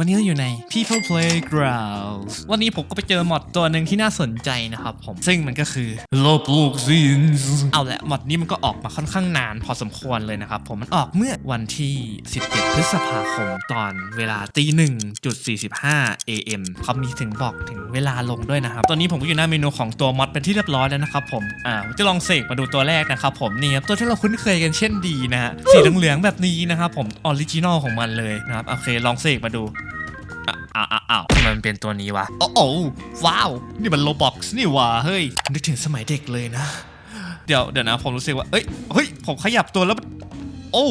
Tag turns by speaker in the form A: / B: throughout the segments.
A: วันนี้เราอยู่ใน People Playgrounds วันนี้ผมก็ไปเจอมอดตัวหนึ่งที่น่าสนใจนะครับผม ซึ่งมันก็คือ Robloxins เอาละมอดนี้มันก็ออกมาค่อนข้างนานพอสมควรเลยนะครับผม มันออกเมื่อวันที่ 17 พฤษภาคมตอนเวลาตีหนึ่งจุด45 AM เขามีถึงบอกถึงเวลาลงด้วยนะครับ ตอนนี้ผมก็อยู่หน้าเมนูของตัวมอดเป็นที่เรียบร้อยแล้วนะครับผม อ่าจะลองเสกมาดูตัวแรกนะครับผม นี่ครับตัวที่เราคุ้นเคยกันเช่นดีนะฮะ สีเหลืองๆแบบนี้นะครับผม ออริจินอลของมันเลยนะครับ โอเค ลองเสกมาดู อ้าวอ้าวมันเป็นตัวนี้วะโอ้โอ้ว้าว นี่มันโลบ็อกซ์นี่ว่าเฮ้ย นึกถึงสมัยเด็กเลยนะ เดี๋ยวเดี๋ยวนะผมรู้สึกว่า เอ้ย เฮ้ย ผมขยับตัวแล้ว โอ้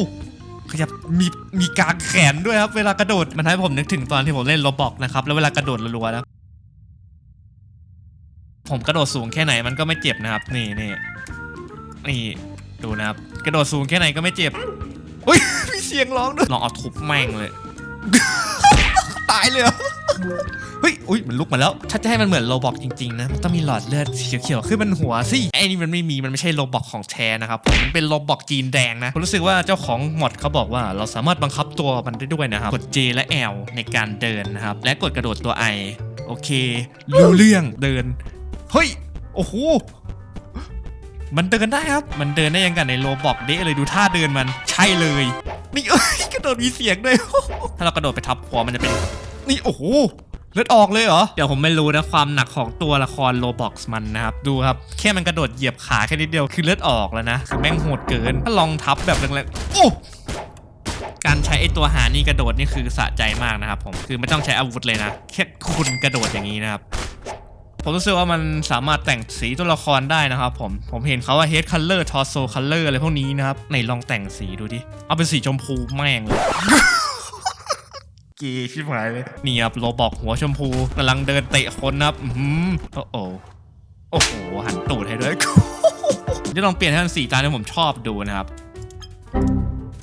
A: ขยับ มี มีกางแขนด้วยครับ เวลากระโดด มันทำให้ผมนึกถึงตอนที่ผมเล่นโลบ็อกนะครับ แล้วเวลากระโดดรัวๆแล้วผมกระโดดสูงแค่ไหนมันก็ไม่เจ็บนะครับ นี่นี่นี่ ดูนะครับ กระโดดสูงแค่ไหนก็ไม่เจ็บ อุ้ยมีเสียงร้องด้วย ลองเอาทุบแม่งเลย ตายเลยเหรอเฮ้ย อุ้ย มันลุกมาแล้ว ถ้าจะให้มันเหมือนโลบอกจริงๆนะ มันต้องมีหลอดเลือดสีเขียวๆขึ้นมันหัวสิ ไอ้นี่มันไม่มี มันไม่ใช่โลบอกของแท้นะครับผมมันเป็นโลบอกจีนแดงนะ ผมรู้สึกว่าเจ้าของหมดเขาบอกว่า เราสามารถบังคับตัวมันได้ด้วยนะครับ กด J และ L ในการเดินนะครับ และกดกระโดดตัว I โอเค รู้เรื่อง เดิน เฮ้ย โอ้โห มันเดินได้ครับ มันเดินได้ยังกันในโลบอกเดะเลยดูท่าเดินมัน ใช่เลย นี่เอ้ยกระโดดมีเสียงด้วย ถ้าเรากระโดดไปทับหัวมันจะเป็น นี่โอ้โหเลือดออกเลยเหรอ เดี๋ยวผมไม่รู้นะความหนักของตัวละครโลบ็อกซ์มันนะครับ ดูครับ แค่มันกระโดดเหยียบขาแค่นิดเดียวคือเลือดออกแล้วนะ คือแม่งโหดเกิน ถ้าลองทับแบบแรงๆโอ้การใช้ไอตัวหานี่กระโดดนี่คือสะใจมากนะครับผมคือไม่ต้องใช้อาวุธเลยนะแค่คุณกระโดดอย่างนี้นะครับ ผมรู้สึกว่ามันสามารถแต่งสีตัวละครได้นะครับผม ผมเห็นเขาว่า head color torso color อะไรพวกนี้นะครับไหนลองแต่งสีดูดิ เอาเป็นสีชมพูแม่งเลยเกย์ชิบหายเลยนี่ครับโรบอกหัวชมพูกำลังเดินเตะคนนะครับอือหือโอ้โหโอ้โหหันตูดให้ด้วยจะลองเปลี่ยนให้มันสีตามที่ผมชอบดูนะครับ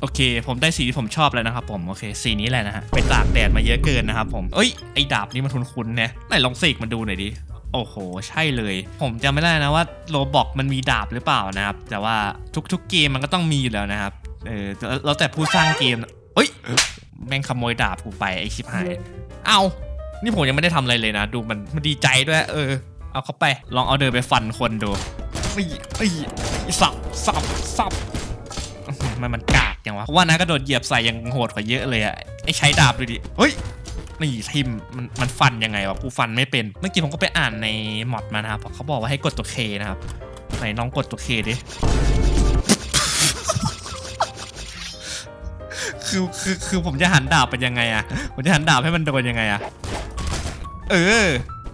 A: โอเค ผมได้สีที่ผมชอบแล้วนะครับผม โอเค สีนี้แหละนะฮะ ไปตากแดดมาเยอะเกินนะครับผม เอ้ย ไอ้ดาบนี้มันคุ้นๆนะไหนลองเสกมันดูหน่อยดิ โอ้โห ใช่เลย ผมจำไม่ได้นะว่าโรบอกมันมีดาบหรือเปล่านะครับ แต่ว่าทุกๆเกมมันก็ต้องมีอยู่แล้วนะครับ เออแล้วแล้วแต่ผู้สร้างเกมนะเอ้ย แม่งขโมยดาบกูไปไอ้ชิบหาย เอานี่ผมยังไม่ได้ทำอะไรเลยนะ ดูมันมันดีใจด้วย เออ เอาเข้าไป ลองเอาเดินไปฟันคนดูอีอีสับสับสับอื้อหือมันมันกากยังวะเพราะว่านะกระโดดเหยียบใส่ยังโหดกว่าเยอะเลยอะไอ้ใช้ดาบดูดิ เฮ้ย นี่ทิมมันมันฟันยังไงวะกูฟันไม่เป็น เมื่อกี้ผมก็ไปอ่านในมอดมานะครับเขาบอกว่าให้กดตัวเคนะครับไหนน้องกดตัวเคดิคือคือคือผมจะหันดาบเป็นยังไงอะผมจะหันดาบให้มันโดนยังไงอะเออ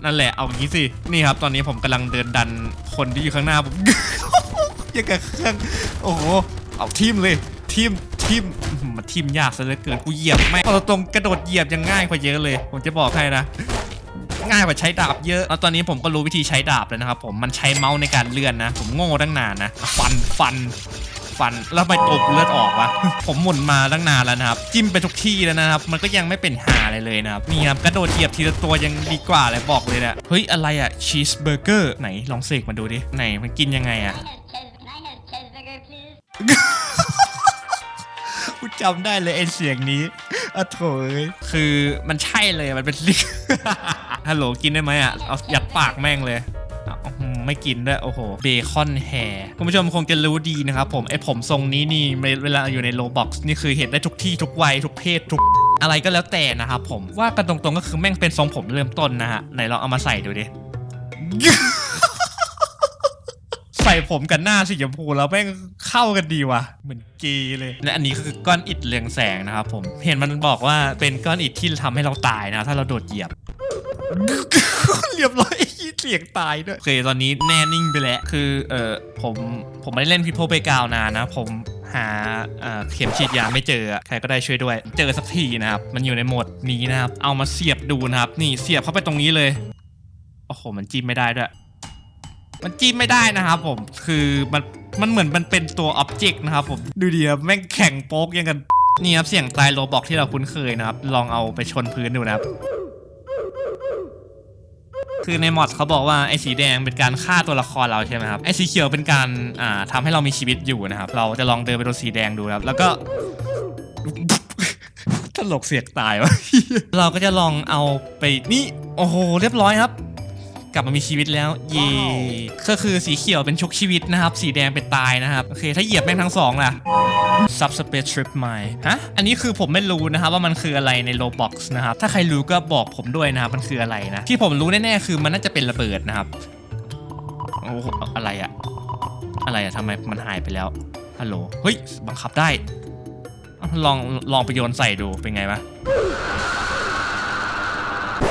A: นั่นแหละเอาอย่างนี้สินี่ครับ ตอนนี้ผมกำลังเดินดันคนที่อยู่ข้างหน้าผมยังกับเครื่องโอ้โหเอาทีมเลยทีมทีม มันทีมยากซะเหลือเกินกูเหยียบไม่พอเราตรงกระโดดเหยียบยังง่ายกว่าเยอะเลย ผมจะบอกให้นะง่ายกว่าใช้ดาบเยอะ แล้วตอนนี้ผมก็รู้วิธีใช้ดาบแล้วนะครับผม มันใช้เมาส์ในการเลื่อนนะ ผมโง่ตั้งนานนะ ฟัน ฟัน ฟัน แล้วไมตัวกูเลือดออกวะ ผมหมุนมาตั้งนานแล้วนะครับ จิ้มไปทุกที่แล้วนะครับ มันก็ยังไม่เป็นหาอะไรเลยนะครับ นี่ครับกระโดดเหยียบทีละตัวยังดีกว่าเลยบอกเลยนะเฮ้ย อะไรอะชีสเบอร์เกอร์ ไหนลองเสกมาดูดิ ไหนมันกินยังไงอะ จำได้เลยไอเสียงนี้อะโถยคือมันใช่เลยมันเป็นลิกฮัลโหลกินได้ไหมอะเอายัดปากแม่งเลยอะอื้อหือไม่กินด้วยโอ้โหเบคอนแฮร์คุณผู้ชมคงจะรู้ดีนะครับผมไอผมทรงนี้นี่เวลาอยู่ในโลบ็อกซ์นี่คือเห็นได้ทุกที่ทุกวัยทุกเพศทุกอะไรก็แล้วแต่นะครับผมว่ากันตรงๆก็คือแม่งเป็นทรงผมเริ่มต้นนะฮะไหนลองเอามาใส่ดูดิ ผมกับหน้าสีชมพูแล้วแม่งเข้ากันดีว่ะ เหมือนเกย์เลย และอันนี้คือก้อนอิฐเรืองแสงนะครับผม เห็นมันบอกว่าเป็นก้อนอิฐที่ทำให้เราตายนะ ถ้าเราโดดเหยียบ เรียบร้อยไอ้เสียงตายด้วย โอเคตอนนี้แน่นิ่งไปแล้ว คือเออผมผมไม่ได้เล่นพิโพไปกาวนานนะ ผมหาเอ่อเข็มฉีดยาไม่เจออะใครก็ได้ช่วยด้วย เจอสักทีนะครับ มันอยู่ในโหมดนี้นะครับ เอามาเสียบดูนะครับ นี่เสียบเข้าไปตรงนี้เลย โอ้โห มันจิ้มไม่ได้ด้วย มันจิ้มไม่ได้นะครับผมคือมันมันเหมือนมันเป็นตัวอ็อบเจกต์นะครับผมดูดีครับแม่งแข็งโป๊กยังกันนี่ครับเสียงตายโรบอกที่เราคุ้นเคยนะครับ ลองเอาไปชนพื้นดูนะครับ คือในมอดเขาบอกว่าไอ้สีแดงเป็นการฆ่าตัวละครเราใช่ไหมครับไอ้สีเขียวเป็นการอ่าทำให้เรามีชีวิตอยู่นะครับ เราจะลองเดินไปตรงสีแดงดูนะครับ แล้วก็ตลกเสียกตายวะเราก็จะลองเอาไปนี่โอ้โห เรียบร้อยครับ กลับมามีชีวิตแล้วเย่ก็คือสีเขียวเป็นชุกชีวิตนะครับ สีแดงเป็นตายนะครับ โอเค ถ้าเหยียบแม่งทั้งสองล่ะ Subspace Trip My ฮะ อันนี้คือผมไม่รู้นะครับว่ามันคืออะไรใน Roblox นะครับ ถ้าใครรู้ก็บอกผมด้วยนะครับ มันคืออะไรนะ ที่ผมรู้แน่ๆคือมันน่าจะเป็นระเบิดนะครับ โอ้โหอะไรอะอะไรอะทำไมมันหายไปแล้ว ฮัลโหล เฮ้ย บังคับได้เอาลอง ลองไปโยนใส่ดู เป็นไงวะ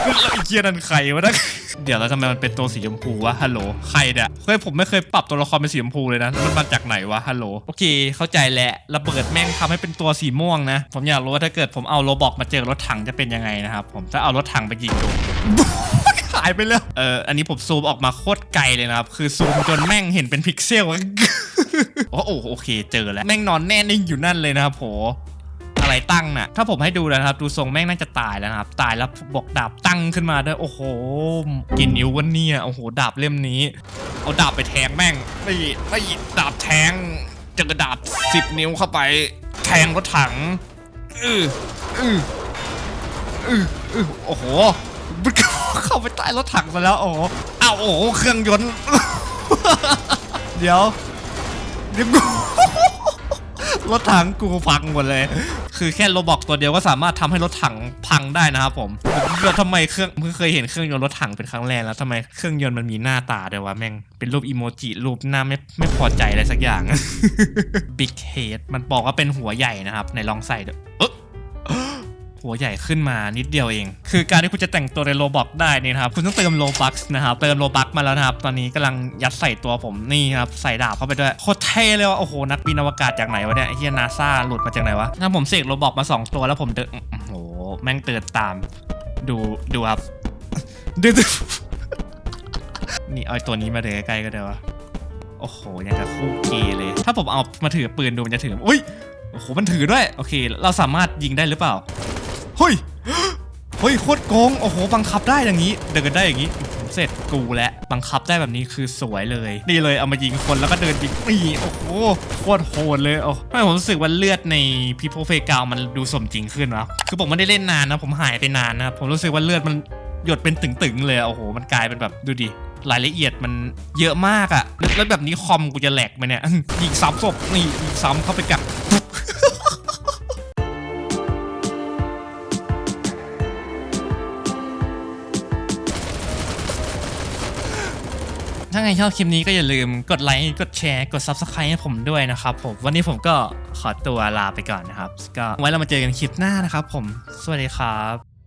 A: แล้วไอ้เกียนั่นใครวะนะ เดี๋ยวแล้วทำไมมันเป็นตัวสีชมพูวะฮัลโหลใครเนี่ยเฮ้ยผมไม่เคยปรับตัวละครเป็นสีชมพูเลยนะแล้วมันมาจากไหนวะฮัลโหลโอเค เข้าใจแล้วระเบิดแม่งทำให้เป็นตัวสีม่วงนะ ผมอยากรู้ว่าถ้าเกิดผมเอาโรบอกมาเจอรถถังจะเป็นยังไงนะครับผมจะเอารถถังไปยิงดูหายไปแล้วเอออันนี้ผมซูมออกมาโคตรไกลเลยนะครับ คือซูมจนแม่งเห็นเป็นพิกเซลโอ้โหโอเคเจอแล้วแม่งนอนแน่นิ่งอยู่นั่นเลยนะครับโห อะไรตั้งน่ะถ้าผมให้ดูนะครับ ดูทรงแม่งน่าจะตายแล้วนะครับ ตายแล้วบอกดาบตั้งขึ้นมาด้วยโอ้โหกินนิ้ววันเนี่ยโอ้โหดาบเล่มนี้ เอาดาบไปแทงแม่งนี่นี่ดาบแทงเจอดาบสิบนิ้วเข้าไป แทงรถถังอืออืออืออือโอ้โหมันเข้าไปใต้รถถังซะแล้วโอ้โหอ้าโอ้เครื่องยนต์ เดี๋ยวเดี๋ยวกู รถถังกูพังหมดเลย คือแค่โรบอกตัวเดียวก็สามารถทำให้รถถังพังได้นะครับผมแล้วทำไมเครื่องเพิ่งเคยเห็นเครื่องยนต์รถถังเป็นครั้งแรกแล้วทำไมเครื่องยนต์มันมีหน้าตาด้วยวะแม่งเป็นรูปอีโมจิรูปหน้าไม่ไม่พอใจอะไรสักอย่าง Big Head มันบอกว่าเป็นหัวใหญ่นะครับในลองใส่ดูเอ๊ะ หัวใหญ่ขึ้นมานิดเดียวเอง คือการที่คุณจะแต่งตัวในโลบอกได้นี่ครับ คุณต้องเติมโลบักนะครับ เติมโลบักมาแล้วนะครับ ตอนนี้กำลังยัดใส่ตัวผมนี่ครับ ใส่ดาบเข้าไปด้วย โคตรเท่เลยว่ะ โอ้โห นักบินอวกาศจากไหนวะเนี่ยเฮียนาซาหลุดมาจากไหนวะ ถ้าผมเสกโลบอกมา 2 ตัวแล้วผมเดินโอ้โห แม่งเตือนตาม ดู ดูครับดูดูนี่เอาตัวนี้มาเดินใกล้ก็ได้วะ โอ้โหยังกับคู่เกเลย ถ้าผมเอามาถือปืนดูมันจะถือ อุ้ย โอ้โห มันถือด้วย โอเค เราสามารถยิงได้หรือเปล่า เฮ้ยโคตรโกง โอ้โห บังคับได้อย่างนี้ เดินได้อย่างนี้เสร็จกูแล้วบังคับได้แบบนี้คือสวยเลย นี่เลยเอามายิงคนแล้วก็เดินยิงนี่โอ้โหโคตรโหดเลยโอ้ไม่ผมรู้สึกว่าเลือดในพีโพเฟกาวมันดูสมจริงขึ้นวะคือผมไม่ได้เล่นนานนะผมหายไปนานนะผมรู้สึกว่าเลือดมันหยดเป็นตึงๆเลยโอ้โห มันกลายเป็นแบบดูดิรายละเอียดมันเยอะมากอะแล้วแล้วแบบนี้คอมกูจะแหลกไหมเนี่ยยิงซ้ำศพนี่ยิงซ้ำเข้าไปกับ ถ้าไงชอบคลิปนี้ก็อย่าลืมกดไลค์กดแชร์กด Subscribe ให้ผมด้วยนะครับผมวันนี้ผมก็ขอตัวลาไปก่อนนะครับ ก็ไว้เรามาเจอกันคลิปหน้านะครับผมสวัสดีครับ